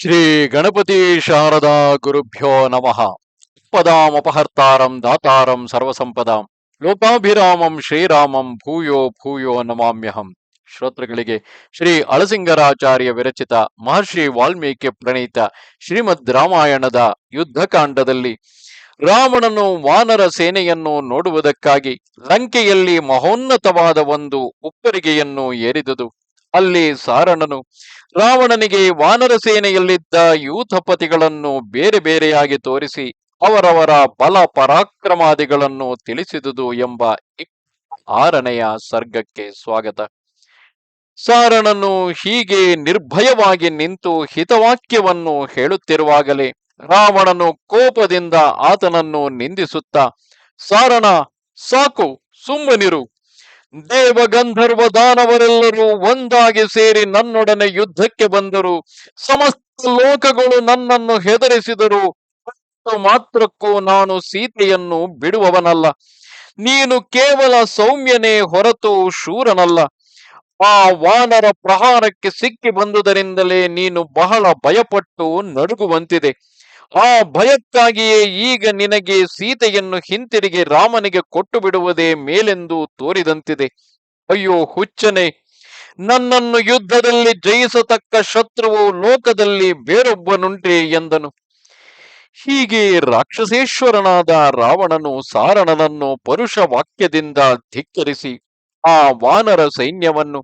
ಶ್ರೀ ಗಣಪತಿ ಶಾರದಾ ಗುರುಭ್ಯೋ ನಮಃ. ಪದಾಮಪಹರ್ತಾರಂ ದಾತಾರಂ ಸರ್ವಸಂಪದಾಂ. ಲೋಕಾಭಿರಾಮಂ ಶ್ರೀರಾಮಂ ಭೂಯೋ ಭೂಯೋ ನಮಾಮ್ಯಹಂ. ಶ್ರೋತೃಗಳಿಗೆ ಶ್ರೀ ಅಳಸಿಂಗರಾಚಾರ್ಯ ವಿರಚಿತ ಮಹರ್ಷಿ ವಾಲ್ಮೀಕಿ ಪ್ರಣೀತ ಶ್ರೀಮದ್ ರಾಮಾಯಣದ ಯುದ್ಧಕಾಂಡದಲ್ಲಿ ರಾವಣನು ವಾನರ ಸೇನೆಯನ್ನು ನೋಡುವುದಕ್ಕಾಗಿ ಲಂಕೆಯಲ್ಲಿ ಮಹೋನ್ನತವಾದ ಒಂದು ಉಪ್ಪರಿಗೆಯನ್ನು ಏರಿದುದು. ಅಲ್ಲಿ ಸಾರಣನು. ರಾವಣನಿಗೆ ವಾನರ ಸೇನೆಯಲ್ಲಿದ್ದ ಯೂಥಪತಿಗಳನ್ನು ಬೇರೆ ಬೇರೆಯಾಗಿ ತೋರಿಸಿ ಅವರವರ ಬಲ ಪರಾಕ್ರಮಾದಿಗಳನ್ನು ತಿಳಿಸಿದುದು ಎಂಬ ಆರನೆಯ ಸರ್ಗಕ್ಕೆ ಸ್ವಾಗತ. ಸಾರಣನು ಹೀಗೆ ನಿರ್ಭಯವಾಗಿ ನಿಂತು ಹಿತವಾಕ್ಯವನ್ನು ಹೇಳುತ್ತಿರುವಾಗಲೇ ರಾವಣನು ಕೋಪದಿಂದ ಆತನನ್ನು ನಿಂದಿಸುತ್ತಾ, ಸಾರಣ, ಸಾಕು, ಸುಮ್ಮನಿರು ದೇವಗಂಧರ್ವ ದಾನವರೆಲ್ಲರೂ ಒಂದಾಗಿ ಸೇರಿ ನನ್ನೊಡನೆ ಯುದ್ಧಕ್ಕೆ ಬಂದರು. ಸಮಸ್ತ ಲೋಕಗಳು ನನ್ನನ್ನು ಹೆದರಿಸಿದರು. ಮಾತ್ರಕ್ಕೂ ನಾನು ಸೀತೆಯನ್ನು ಬಿಡುವವನಲ್ಲ. ನೀನು ಕೇವಲ ಸೌಮ್ಯನೇ ಹೊರತು ಶೂರನಲ್ಲ. ಆ ವಾನರ ಪ್ರಹಾರಕ್ಕೆ ಸಿಕ್ಕಿ ಬಂದುದರಿಂದಲೇ ನೀನು ಬಹಳ ಭಯಪಟ್ಟು ನಡುಗುವಂತಿದೆ. ಆ ಭಯಕ್ಕಾಗಿಯೇ ಈಗ ನಿನಗೆ ಸೀತೆಯನ್ನು ಹಿಂತಿರುಗಿ ರಾಮನಿಗೆ ಕೊಟ್ಟು ಬಿಡುವುದೇ ಮೇಲೆಂದು ತೋರಿದಂತಿದೆ. ಅಯ್ಯೋ ಹುಚ್ಚನೆ, ನನ್ನನ್ನು ಯುದ್ಧದಲ್ಲಿ ಜಯಿಸತಕ್ಕ ಶತ್ರುವು ಲೋಕದಲ್ಲಿ ಬೇರೊಬ್ಬನುಂಟೆ ಎಂದನು. ಹೀಗೆ ರಾಕ್ಷಸೇಶ್ವರನಾದ ರಾವಣನು ಸಾರಣನನ್ನು ಪರುಷ ವಾಕ್ಯದಿಂದ ಧಿಕ್ಕರಿಸಿ ಆ ವಾನರ ಸೈನ್ಯವನ್ನು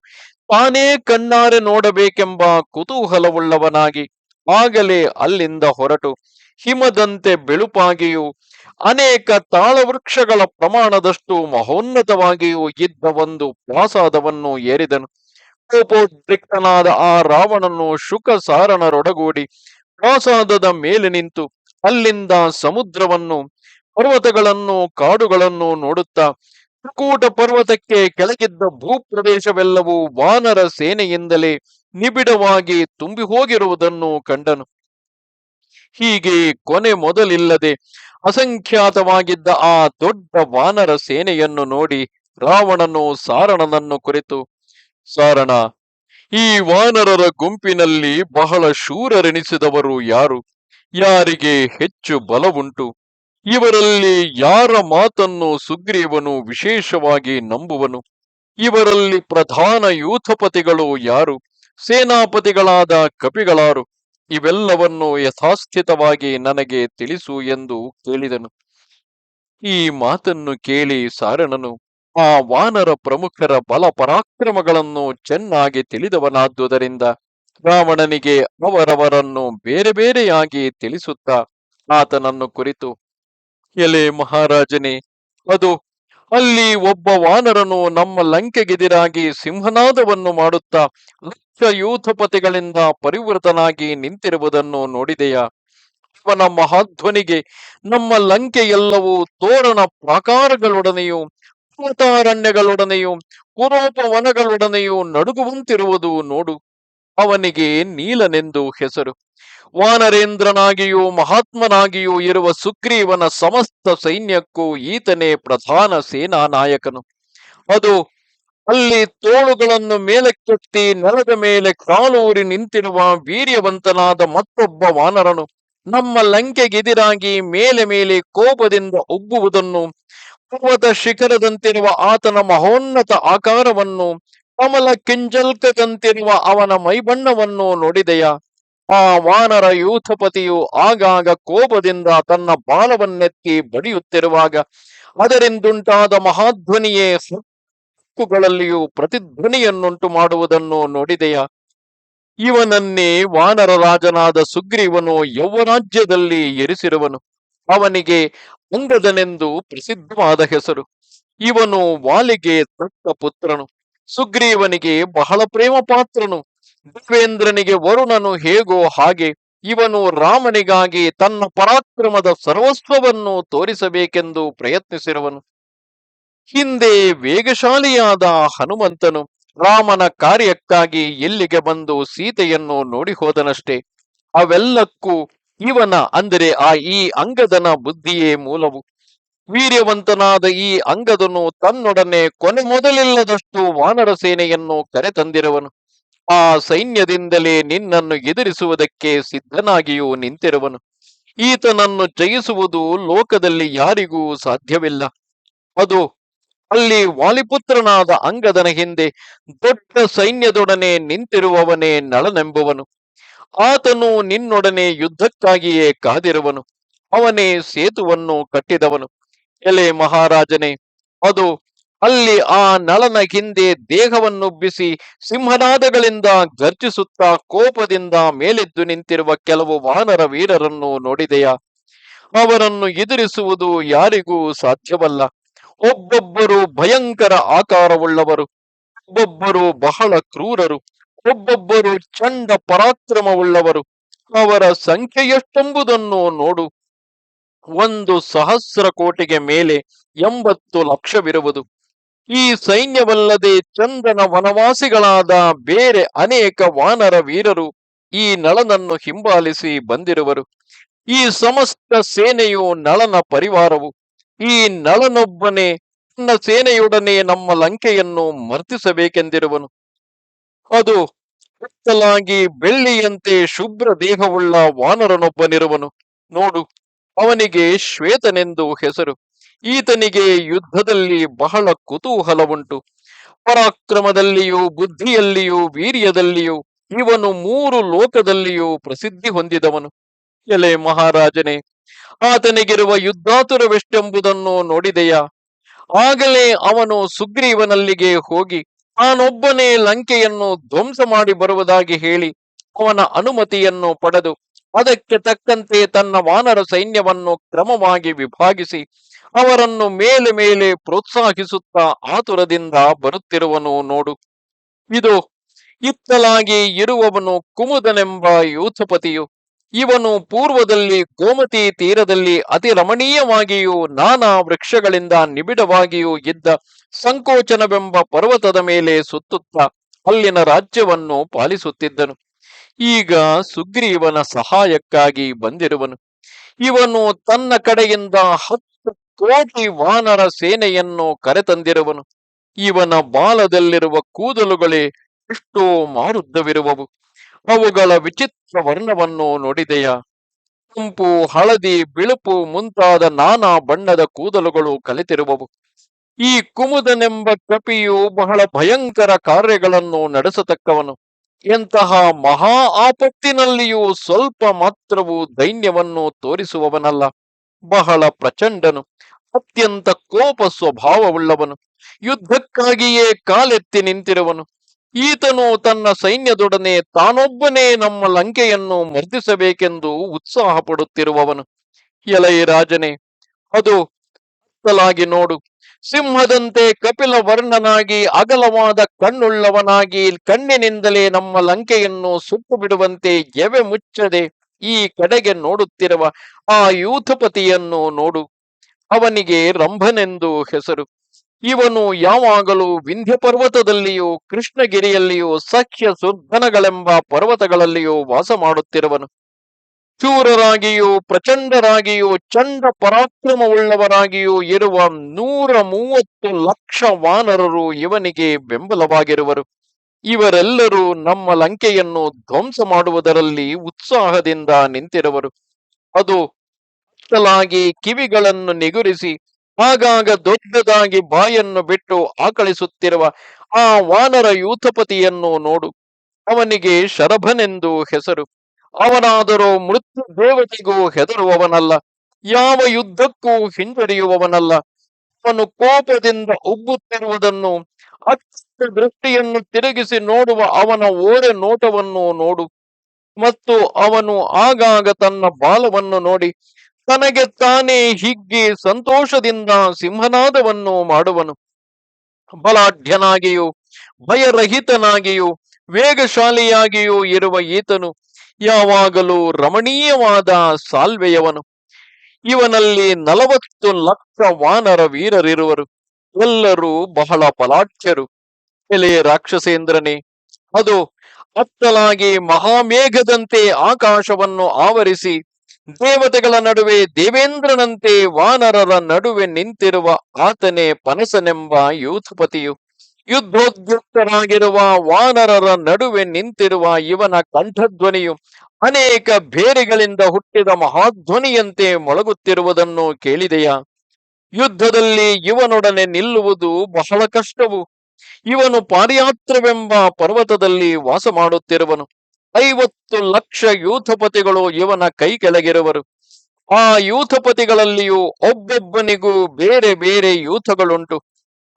ತಾನೇ ಕಣ್ಣಾರೆ ನೋಡಬೇಕೆಂಬ ಕುತೂಹಲವುಳ್ಳವನಾಗಿ ಆಗಲೇ ಅಲ್ಲಿಂದ ಹೊರಟು. ಹಿಮದಂತೆ ಬೆಳುಪಾಗಿಯೂ, ಅನೇಕ ತಾಳವೃಕ್ಷಗಳ ಪ್ರಮಾಣದಷ್ಟು ಮಹೋನ್ನತವಾಗಿಯೂ ಇದ್ದ ಒಂದು ಪ್ರಾಸಾದವನ್ನು ಏರಿದನು. ಕೋಪೋದ್ರಿಕ್ತನಾದ ಆ ರಾವಣನು ಶುಕ ಸಾರಣರೊಡಗೂಡಿ ಪ್ರಾಸಾದದ ಮೇಲೆ ನಿಂತು ಅಲ್ಲಿಂದ ಸಮುದ್ರವನ್ನು, ಪರ್ವತಗಳನ್ನು, ಕಾಡುಗಳನ್ನು ನೋಡುತ್ತಾ, ತ್ರಿಕೂಟ ಪರ್ವತಕ್ಕೆ ಕೆಳಗಿದ್ದ ಭೂಪ್ರದೇಶವೆಲ್ಲವೂ ವಾನರ ಸೇನೆಯಿಂದಲೇ ನಿಬಿಡವಾಗಿ ತುಂಬಿ ಹೋಗಿರುವುದನ್ನು ಕಂಡನು. ಹೀಗೆ ಕೊನೆ ಮೊದಲಿಲ್ಲದೆ ಅಸಂಖ್ಯಾತವಾಗಿದ್ದ ಆ ದೊಡ್ಡ ವಾನರ ಸೇನೆಯನ್ನು ನೋಡಿ ರಾವಣನು ಸಾರಣನನ್ನು ಕುರಿತು, ಸಾರಣ, ಈ ವಾನರರ ಗುಂಪಿನಲ್ಲಿ ಬಹಳ ಶೂರರೆನಿಸಿದವರು ಯಾರು? ಯಾರಿಗೆ ಹೆಚ್ಚು ಬಲವುಂಟು? ಇವರಲ್ಲಿ ಯಾರ ಮಾತನ್ನು ಸುಗ್ರೀವನು ವಿಶೇಷವಾಗಿ ನಂಬುವನು? ಇವರಲ್ಲಿ ಪ್ರಧಾನ ಯೂಥಪತಿಗಳು ಯಾರು? ಸೇನಾಪತಿಗಳಾದ ಕಪಿಗಳಾರು, ಇವೆಲ್ಲವನ್ನು ಯಥಾಸ್ಥಿತವಾಗಿ ನನಗೆ ತಿಳಿಸು ಎಂದು ಕೇಳಿದನು. ಈ ಮಾತನ್ನು ಕೇಳಿ ಸಾರಣನು ಆ ವಾನರ ಪ್ರಮುಖರ ಬಲ ಪರಾಕ್ರಮಗಳನ್ನು ಚೆನ್ನಾಗಿ ತಿಳಿದವನಾದುದರಿಂದ ರಾವಣನಿಗೆ ಅವರವರನ್ನು ಬೇರೆ ಬೇರೆಯಾಗಿ ತಿಳಿಸುತ್ತಾ ಆತನನ್ನು ಕುರಿತು, ಎಲೆ ಮಹಾರಾಜನೇ, ಅದು ಅಲ್ಲಿ ಒಬ್ಬ ವಾನರನು ನಮ್ಮ ಲಂಕೆಗೆದಿರಾಗಿ ಸಿಂಹನಾದವನ್ನು ಮಾಡುತ್ತಾ ಲಕ್ಷ ಯೂಥಪತಿಗಳಿಂದ ಪರಿವೃತನಾಗಿ ನಿಂತಿರುವುದನ್ನು ನೋಡಿದೆಯಾ? ಅವನ ಮಹಾಧ್ವನಿಗೆ ನಮ್ಮ ಲಂಕೆ ಎಲ್ಲವೂ ತೋರಣ ಪ್ರಾಕಾರಗಳೊಡನೆಯೂ ಪರ್ವತಾರಣ್ಯಗಳೊಡನೆಯೂ ಪುರೋಪವನಗಳೊಡನೆಯೂ ನಡುಗುವಂತಿರುವುದು ನೋಡು. ಅವನಿಗೆ ನೀಲನೆಂದು ಹೆಸರು. ವಾನರೇಂದ್ರನಾಗಿಯೂ ಮಹಾತ್ಮನಾಗಿಯೂ ಇರುವ ಸುಗ್ರೀವನ ಸಮಸ್ತ ಸೈನ್ಯಕ್ಕೂ ಈತನೇ ಪ್ರಧಾನ ಸೇನಾ ನಾಯಕನು. ಅದು ಅಲ್ಲಿ ತೋಳುಗಳನ್ನು ಮೇಲಕ್ಕೆತ್ತಿ ನೆಲದ ಮೇಲೆ ಕಾಲೂರಿ ನಿಂತಿರುವ ವೀರ್ಯವಂತನಾದ ಮತ್ತೊಬ್ಬ ವಾನರನು ನಮ್ಮ ಲಂಕೆಗೆದಿರಾಗಿ ಮೇಲೆ ಮೇಲೆ ಕೋಪದಿಂದ ಉಬ್ಬುವುದನ್ನು ಪರ್ವತ ಶಿಖರದಂತಿರುವ ಆತನ ಮಹೋನ್ನತ ಆಕಾರವನ್ನು, ಕಮಲ ಕಿಂಜಲ್ಕದಂತಿರುವ ಅವನ ಮೈಬಣ್ಣವನ್ನು ನೋಡಿದೆಯಾ? ಆ ವಾನರ ಯೂಥಪತಿಯು ಆಗಾಗ ಕೋಪದಿಂದ ತನ್ನ ಬಾಲವನ್ನೆತ್ತಿ ಬಡಿಯುತ್ತಿರುವಾಗ ಅದರಿಂದುಂಟಾದ ಮಹಾಧ್ವನಿಯೇ ಹಕ್ಕುಗಳಲ್ಲಿಯೂ ಪ್ರತಿಧ್ವನಿಯನ್ನುಂಟು ಮಾಡುವುದನ್ನು ನೋಡಿದೆಯಾ? ಇವನನ್ನೇ ವಾನರ ರಾಜನಾದ ಸುಗ್ರೀವನು ಯೌವರಾಜ್ಯದಲ್ಲಿ ಎರಿಸಿರುವನು. ಅವನಿಗೆ ಅಂಗದನೆಂದು ಪ್ರಸಿದ್ಧವಾದ ಹೆಸರು. ಇವನು ವಾಲಿಗೆ ತಕ್ಕ ಪುತ್ರನು. ಸುಗ್ರೀವನಿಗೆ ಬಹಳ ಪ್ರೇಮ ಪಾತ್ರನು ದೇವೇಂದ್ರನಿಗೆ ವರುಣನು ಹೇಗೋ ಹಾಗೆ ಇವನು ರಾಮನಿಗಾಗಿ ತನ್ನ ಪರಾಕ್ರಮದ ಸರ್ವಸ್ವವನ್ನು ತೋರಿಸಬೇಕೆಂದು ಪ್ರಯತ್ನಿಸಿರುವನು. ಹಿಂದೆ ವೇಗಶಾಲಿಯಾದ ಹನುಮಂತನು ರಾಮನ ಕಾರ್ಯಕ್ಕಾಗಿ ಎಲ್ಲಿಗೆ ಬಂದು ಸೀತೆಯನ್ನು ನೋಡಿ ಹೋದನಷ್ಟೇ. ಅವೆಲ್ಲಕ್ಕೂ ಇವನ ಅಂದರೆ ಆ ಈ ಅಂಗದನ ಬುದ್ಧಿಯೇ ಮೂಲವು. ವೀರ್ಯವಂತನಾದ ಈ ಅಂಗದನು ತನ್ನೊಡನೆ ಕೊನೆ ಮೊದಲಿಲ್ಲದಷ್ಟು ವಾನರ ಸೇನೆಯನ್ನು ಕರೆತಂದಿರುವನು. ಆ ಸೈನ್ಯದಿಂದಲೇ ನಿನ್ನನ್ನು ಎದುರಿಸುವುದಕ್ಕೆ ಸಿದ್ಧನಾಗಿಯೂ ನಿಂತಿರುವನು. ಈತನನ್ನು ಜಯಿಸುವುದು ಲೋಕದಲ್ಲಿ ಯಾರಿಗೂ ಸಾಧ್ಯವಿಲ್ಲ. ಅದು ಅಲ್ಲಿ ವಾಲಿಪುತ್ರನಾದ ಅಂಗದನ ಹಿಂದೆ ದೊಡ್ಡ ಸೈನ್ಯದೊಡನೆ ನಿಂತಿರುವವನೇ ನಳನೆಂಬುವನು. ಆತನು ನಿನ್ನೊಡನೆ ಯುದ್ಧಕ್ಕಾಗಿಯೇ ಕಾದಿರುವನು. ಅವನೇ ಸೇತುವನ್ನು ಕಟ್ಟಿದವನು. ಎಲೆ ಮಹಾರಾಜನೇ, ಅದು ಅಲ್ಲಿ ಆ ನಳನ ಹಿಂದೆ ದೇಹವನ್ನುಬ್ಬಿಸಿ ಸಿಂಹನಾದಗಳಿಂದ ಗರ್ಜಿಸುತ್ತಾ ಕೋಪದಿಂದ ಮೇಲೆದ್ದು ನಿಂತಿರುವ ಕೆಲವು ವಾನರ ವೀರರನ್ನು ನೋಡಿದೆಯಾ? ಅವರನ್ನು ಎದುರಿಸುವುದು ಯಾರಿಗೂ ಸಾಧ್ಯವಲ್ಲ. ಒಬ್ಬೊಬ್ಬರು ಭಯಂಕರ ಆಕಾರವುಳ್ಳವರು. ಒಬ್ಬೊಬ್ಬರು ಬಹಳ ಕ್ರೂರರು. ಒಬ್ಬೊಬ್ಬರು ಚಂಡ ಪರಾಕ್ರಮವುಳ್ಳವರು. ಅವರ ಸಂಖ್ಯೆ ಎಷ್ಟೆಂಬುದನ್ನು ನೋಡು. ಒಂದು ಸಹಸ್ರ ಕೋಟಿಗೆ ಮೇಲೆ ಎಂಬತ್ತು ಲಕ್ಷವಿರುವುದು. ಈ ಸೈನ್ಯವಲ್ಲದೆ ಚಂದ್ರನ ವನವಾಸಿಗಳಾದ ಬೇರೆ ಅನೇಕ ವಾನರ ವೀರರು ಈ ನಳನನ್ನು ಹಿಂಬಾಲಿಸಿ ಬಂದಿರುವರು. ಈ ಸಮಸ್ತ ಸೇನೆಯು ನಳನ ಪರಿವಾರವು. ಈ ನಳನೊಬ್ಬನೇ ತನ್ನ ಸೇನೆಯೊಡನೆ ನಮ್ಮ ಲಂಕೆಯನ್ನು ಮರ್ತಿಸಬೇಕೆಂದಿರುವನು. ಅದು ಕತ್ತಲಾಗಿ ಬೆಳ್ಳಿಯಂತೆ ಶುಭ್ರ ದೇಹವುಳ್ಳ ವಾನರನೊಬ್ಬನಿರುವನು. ನೋಡು, ಅವನಿಗೆ ಶ್ವೇತನೆಂದು ಹೆಸರು. ಈತನಿಗೆ ಯುದ್ಧದಲ್ಲಿ ಬಹಳ ಕುತೂಹಲವುಂಟು. ಪರಾಕ್ರಮದಲ್ಲಿಯೂ, ಬುದ್ಧಿಯಲ್ಲಿಯೂ, ವೀರ್ಯದಲ್ಲಿಯೂ, ಇವನು ಮೂರು ಲೋಕದಲ್ಲಿಯೂ ಪ್ರಸಿದ್ಧಿ ಹೊಂದಿದವನು. ಎಲೆ ಮಹಾರಾಜನೇ, ಆತನಿಗಿರುವ ಯುದ್ಧಾತುರವೆಷ್ಟೆಂಬುದನ್ನು ನೋಡಿದೆಯಾ? ಆಗಲೇ ಅವನು ಸುಗ್ರೀವನಲ್ಲಿಗೆ ಹೋಗಿ, ತಾನೊಬ್ಬನೇ ಲಂಕೆಯನ್ನು ಧ್ವಂಸ ಮಾಡಿ ಬರುವುದಾಗಿ ಹೇಳಿ, ಅವನ ಅನುಮತಿಯನ್ನು ಪಡೆದು, ಅದಕ್ಕೆ ತಕ್ಕಂತೆ ತನ್ನ ವಾನರ ಸೈನ್ಯವನ್ನು ಕ್ರಮವಾಗಿ ವಿಭಾಗಿಸಿ ಅವರನ್ನು ಮೇಲೆ ಮೇಲೆ ಪ್ರೋತ್ಸಾಹಿಸುತ್ತಾ ಆತುರದಿಂದ ಬರುತ್ತಿರುವನು ನೋಡು. ಇದು ಇತ್ತಲಾಗಿ ಇರುವವನು ಕುಮುದನೆಂಬ ಯೂಥಪತಿಯು ಇವನು ಪೂರ್ವದಲ್ಲಿ ಗೋಮತಿ ತೀರದಲ್ಲಿ ಅತಿ ರಮಣೀಯವಾಗಿಯೂ ನಾನಾ ವೃಕ್ಷಗಳಿಂದ ನಿಬಿಡವಾಗಿಯೂ ಇದ್ದ ಸಂಕೋಚನವೆಂಬ ಪರ್ವತದ ಮೇಲೆ ಸುತ್ತುತ್ತಾ ಅಲ್ಲಿನ ರಾಜ್ಯವನ್ನು ಪಾಲಿಸುತ್ತಿದ್ದನು. ಈಗ ಸುಗ್ರೀವನ ಸಹಾಯಕ್ಕಾಗಿ ಬಂದಿರುವನು. ಇವನು ತನ್ನ ಕಡೆಯಿಂದ ಹತ್ತು ಕೋಟಿ ವಾನರ ಸೇನೆಯನ್ನು ಕರೆತಂದಿರುವನು. ಇವನ ಬಾಲದಲ್ಲಿರುವ ಕೂದಲುಗಳೇ ಎಷ್ಟೋ ಮಾರುದ್ಧವಿರುವವು. ಅವುಗಳ ವಿಚಿತ್ರ ವರ್ಣವನ್ನು ನೋಡಿದೆಯಾ? ಕೆಂಪು, ಹಳದಿ, ಬಿಳುಪು ಮುಂತಾದ ನಾನಾ ಬಣ್ಣದ ಕೂದಲುಗಳು ಕಲಿತಿರುವವು. ಈ ಕುಮುದನೆಂಬ ಕಪಿಯು ಬಹಳ ಭಯಂಕರ ಕಾರ್ಯಗಳನ್ನು ನಡೆಸತಕ್ಕವನು. ಎಂತಹ ಮಹಾ ಆಪತ್ತಿನಲ್ಲಿಯೂ ಸ್ವಲ್ಪ ಮಾತ್ರವೂ ದೈನ್ಯವನ್ನು ತೋರಿಸುವವನಲ್ಲ. ಬಹಳ ಪ್ರಚಂಡನು. ಅತ್ಯಂತ ಕೋಪ ಸ್ವಭಾವವುಳ್ಳವನು. ಯುದ್ಧಕ್ಕಾಗಿಯೇ ಕಾಲೆತ್ತಿ ನಿಂತಿರುವನು. ಈತನು ತನ್ನ ಸೈನ್ಯದೊಡನೆ ತಾನೊಬ್ಬನೇ ನಮ್ಮ ಲಂಕೆಯನ್ನು ಮರ್ದಿಸಬೇಕೆಂದು ಉತ್ಸಾಹ ಪಡುತ್ತಿರುವವನು ಎಲೈ ರಾಜನೇ, ಅದು ಅತ್ತಲಾಗಿ ನೋಡು. ಸಿಂಹದಂತೆ ಕಪಿಲ ವರ್ಣನಾಗಿ ಅಗಲವಾದ ಕಣ್ಣುಳ್ಳವನಾಗಿ ಕಣ್ಣಿನಿಂದಲೇ ನಮ್ಮ ಲಂಕೆಯನ್ನು ಸುಟ್ಟು ಬಿಡುವಂತೆ ಎವೆ ಮುಚ್ಚದೆ ಈ ಕಡೆಗೆ ನೋಡುತ್ತಿರುವ ಆ ಯೂಥಪತಿಯನ್ನು ನೋಡು. ಅವನಿಗೆ ರಂಭನೆಂದು ಹೆಸರು. ಇವನು ಯಾವಾಗಲೂ ವಿಂಧ್ಯ ಪರ್ವತದಲ್ಲಿಯೂ ಕೃಷ್ಣಗಿರಿಯಲ್ಲಿಯೂ, ಸಖ್ಯ ಸುರ್ಧನಗಳೆಂಬ ಪರ್ವತಗಳಲ್ಲಿಯೂ ವಾಸ ಮಾಡುತ್ತಿರುವನು. ಶೂರರಾಗಿಯೂ, ಪ್ರಚಂಡರಾಗಿಯೂ, ಚಂಡ ಪರಾಕ್ರಮವುಳ್ಳವರಾಗಿಯೂ ಇರುವ ನೂರ ಮೂವತ್ತು ಲಕ್ಷ ವಾನರರು ಇವನಿಗೆ ಬೆಂಬಲವಾಗಿರುವರು. ಇವರೆಲ್ಲರೂ ನಮ್ಮ ಲಂಕೆಯನ್ನು ಧ್ವಂಸ ಮಾಡುವುದರಲ್ಲಿ ಉತ್ಸಾಹದಿಂದ ನಿಂತಿರುವರು. ಅದು ಅತ್ತಲಾಗಿ ಕಿವಿಗಳನ್ನು ನಿಗುರಿಸಿ ಆಗಾಗ ದೊಡ್ಡದಾಗಿ ಬಾಯನ್ನು ಬಿಟ್ಟು ಆಕಳಿಸುತ್ತಿರುವ ಆ ವಾನರ ಯೂಥಪತಿಯನ್ನು ನೋಡು. ಅವನಿಗೆ ಶರಭನೆಂದು ಹೆಸರು. ಅವನಾದರೂ ಮೃತ್ಯು ದೇವತೆಗೂ ಹೆದರುವವನಲ್ಲ, ಯಾವ ಯುದ್ಧಕ್ಕೂ ಹಿಂಜರಿಯುವವನಲ್ಲ. ಅವನು ಕೋಪದಿಂದ ಉಬ್ಬುತ್ತಿರುವುದನ್ನು ಅತ್ಯಂತ ದೃಷ್ಟಿಯನ್ನು ತಿರುಗಿಸಿ ನೋಡುವ ಅವನ ಓರೆ ನೋಟವನ್ನು ನೋಡು. ಮತ್ತು ಅವನು ಆಗಾಗ ತನ್ನ ಬಾಲವನ್ನು ನೋಡಿ ತನಗೆ ತಾನೇ ಹಿಗ್ಗಿ ಸಂತೋಷದಿಂದ ಸಿಂಹನಾದವನ್ನು ಮಾಡುವನು. ಬಲಾಢ್ಯನಾಗಿಯೂ, ಭಯರಹಿತನಾಗಿಯೂ, ವೇಗಶಾಲಿಯಾಗಿಯೂ ಇರುವ ಈತನು ಯಾವಾಗಲೂ ರಮಣೀಯವಾದ ಸಾಲ್ವೆಯವನು. ಇವನಲ್ಲಿ ನಲವತ್ತು ಲಕ್ಷ ವಾನರ ವೀರರಿರುವರು. ಎಲ್ಲರೂ ಬಹಳ ಬಲಾಢ್ಯರು. ಎಲೆ ರಾಕ್ಷಸೇಂದ್ರನೇ, ಅದು ಅತ್ತಲಾಗಿ ಮಹಾಮೇಘದಂತೆ ಆಕಾಶವನ್ನು ಆವರಿಸಿ ದೇವತೆಗಳ ನಡುವೆ ದೇವೇಂದ್ರನಂತೆ ವಾನರರ ನಡುವೆ ನಿಂತಿರುವ ಆತನೇ ಪನಸನೆಂಬ ಯೂಥಪತಿಯು. ಯುದ್ಧೋದ್ಯುಕ್ತರಾಗಿರುವ ವಾನರರ ನಡುವೆ ನಿಂತಿರುವ ಇವನ ಕಂಠಧ್ವನಿಯು ಅನೇಕ ಬೇರೆಗಳಿಂದ ಹುಟ್ಟಿದ ಮಹಾಧ್ವನಿಯಂತೆ ಮೊಳಗುತ್ತಿರುವುದನ್ನು ಕೇಳಿದೆಯಾ? ಯುದ್ಧದಲ್ಲಿ ಇವನೊಡನೆ ನಿಲ್ಲುವುದು ಬಹಳ ಕಷ್ಟವು. ಇವನು ಪಾರಿಯಾತ್ರವೆಂಬ ಪರ್ವತದಲ್ಲಿ ವಾಸ ಮಾಡುತ್ತಿರುವನು. ಐವತ್ತು ಲಕ್ಷ ಯೂಥಪತಿಗಳು ಇವನ ಕೈ ಕೆಳಗಿರುವರು. ಆ ಯೂಥಪತಿಗಳಲ್ಲಿಯೂ ಒಬ್ಬೊಬ್ಬನಿಗೂ ಬೇರೆ ಬೇರೆ ಯೂಥಗಳುಂಟು.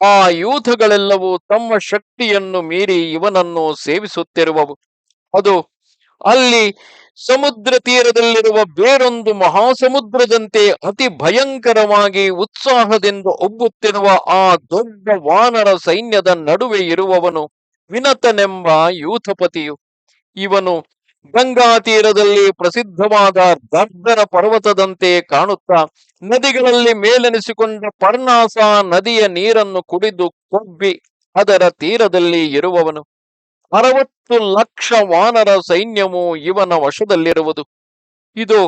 ಆ ಯೂಥಗಳೆಲ್ಲವೂ ತಮ್ಮ ಶಕ್ತಿಯನ್ನು ಮೀರಿ ಇವನನ್ನು ಸೇವಿಸುತ್ತಿರುವವು. ಅದು ಅಲ್ಲಿ ಸಮುದ್ರ ತೀರದಲ್ಲಿರುವ ಬೇರೊಂದು ಮಹಾಸಮುದ್ರದಂತೆ ಅತಿ ಭಯಂಕರವಾಗಿ ಉತ್ಸಾಹದಿಂದ ಒಬ್ಬುತ್ತಿರುವ ಆ ದೊಡ್ಡ ವಾನರ ಸೈನ್ಯದ ನಡುವೆ ಇರುವವನು ವಿನತನೆಂಬ ಯೂಥಪತಿಯು. ಇವನು ಗಂಗಾ ತೀರದಲ್ಲಿ ಪ್ರಸಿದ್ಧವಾದ ದರ್ದರ ಪರ್ವತದಂತೆ ಕಾಣುತ್ತಾ ನದಿಗಳಲ್ಲಿ ಮೇಲೆನಿಸಿಕೊಂಡ ಪರ್ಣಾಸ ನದಿಯ ನೀರನ್ನು ಕುಡಿದು ಕೊಬ್ಬಿ ಅದರ ತೀರದಲ್ಲಿ ಇರುವವನು. ಅರವತ್ತು ಲಕ್ಷ ವಾನರ ಸೈನ್ಯವು ಇವನ ವಶದಲ್ಲಿರುವುದು. ಇದು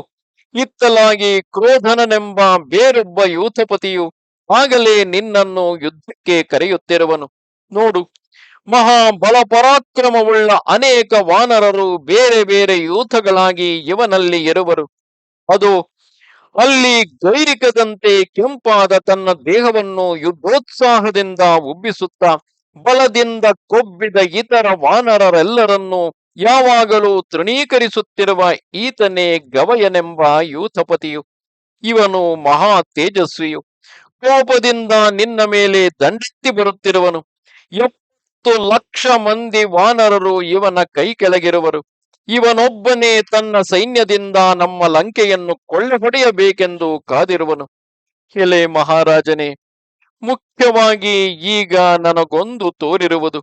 ಇತ್ತಲಾಗಿ ಕ್ರೋಧನನೆಂಬ ಬೇರೊಬ್ಬ ಯೂಥಪತಿಯು ಆಗಲೇ ನಿನ್ನನ್ನು ಯುದ್ಧಕ್ಕೆ ಕರೆಯುತ್ತಿರುವನು. ನೋಡು ಮಹಾ ಬಲ ಪರಾಕ್ರಮವುಳ್ಳ ಅನೇಕ ವಾನರರು ಬೇರೆ ಬೇರೆ ಯೂಥಗಳಾಗಿ ಇವನಲ್ಲಿ ಇರುವರು. ಅದು ಅಲ್ಲಿ ಗೈರಿಕದಂತೆ ಕೆಂಪಾದ ತನ್ನ ದೇಹವನ್ನು ಯುದ್ಧೋತ್ಸಾಹದಿಂದ ಉಬ್ಬಿಸುತ್ತಾ, ಬಲದಿಂದ ಕೊಬ್ಬಿದ ಇತರ ವಾನರರೆಲ್ಲರನ್ನು ಯಾವಾಗಲೂ ತೃಣೀಕರಿಸುತ್ತಿರುವ ಈತನೇ ಗವಯನೆಂಬ ಯೂಥಪತಿಯು. ಇವನು ಮಹಾ ತೇಜಸ್ವಿಯು. ಕೋಪದಿಂದ ನಿನ್ನ ಮೇಲೆ ದಂಡೆತ್ತಿ ಬರುತ್ತಿರುವನು. ಲಕ್ಷ ಮಂದಿ ವಾನರರು ಇವನ ಕೈ ಕೆಳಗಿರುವರು ಇವನೊಬ್ಬನೇ ತನ್ನ ಸೈನ್ಯದಿಂದ ನಮ್ಮ ಲಂಕೆಯನ್ನು ಕೊಳ್ಳೆ ಹೊಡೆಯಬೇಕೆಂದು ಕಾದಿರುವನು. ಎಲೆ ಮಹಾರಾಜನೇ, ಮುಖ್ಯವಾಗಿ ಈಗ ನನಗೊಂದು ತೋರಿರುವುದು.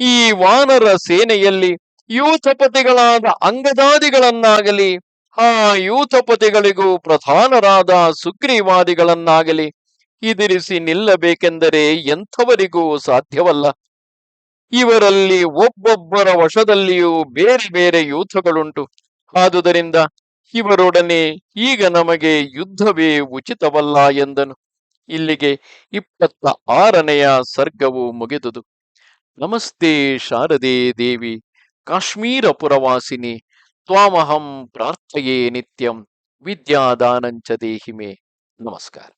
ಈ ವಾನರ ಸೇನೆಯಲ್ಲಿ ಯೂಥಪತಿಗಳಾದ ಅಂಗದಾದಿಗಳನ್ನಾಗಲಿ, ಆ ಯೂಥಪತಿಗಳಿಗೂ ಪ್ರಧಾನರಾದ ಸುಗ್ರೀವಾದಿಗಳನ್ನಾಗಲಿ ಇದಿರಿಸಿ ನಿಲ್ಲಬೇಕೆಂದರೆ ಎಂಥವರಿಗೂ ಸಾಧ್ಯವಲ್ಲ. ಇವರಲ್ಲಿ ಒಬ್ಬೊಬ್ಬರ ವಶದಲ್ಲಿಯೂ ಬೇರೆ ಬೇರೆ ಯೂಥಗಳುಂಟು. ಆದುದರಿಂದ ಇವರೊಡನೆ ಈಗ ನಮಗೆ ಯುದ್ಧವೇ ಉಚಿತವಲ್ಲ ಎಂದನು. ಇಲ್ಲಿಗೆ ಇಪ್ಪತ್ತ ಆರನೆಯ ಸರ್ಗವು ಮುಗಿದುದು. ನಮಸ್ತೆ ಶಾರದೆ ದೇವಿ, ಕಾಶ್ಮೀರ ಪುರವಾಸಿನಿ, ತ್ವಾಮಹಂ ಪ್ರಾರ್ಥೆಯೇ ನಿತ್ಯಂ, ವಿದ್ಯಾದಾನಂಚ ದೇಹಿಮೆ. ನಮಸ್ಕಾರ.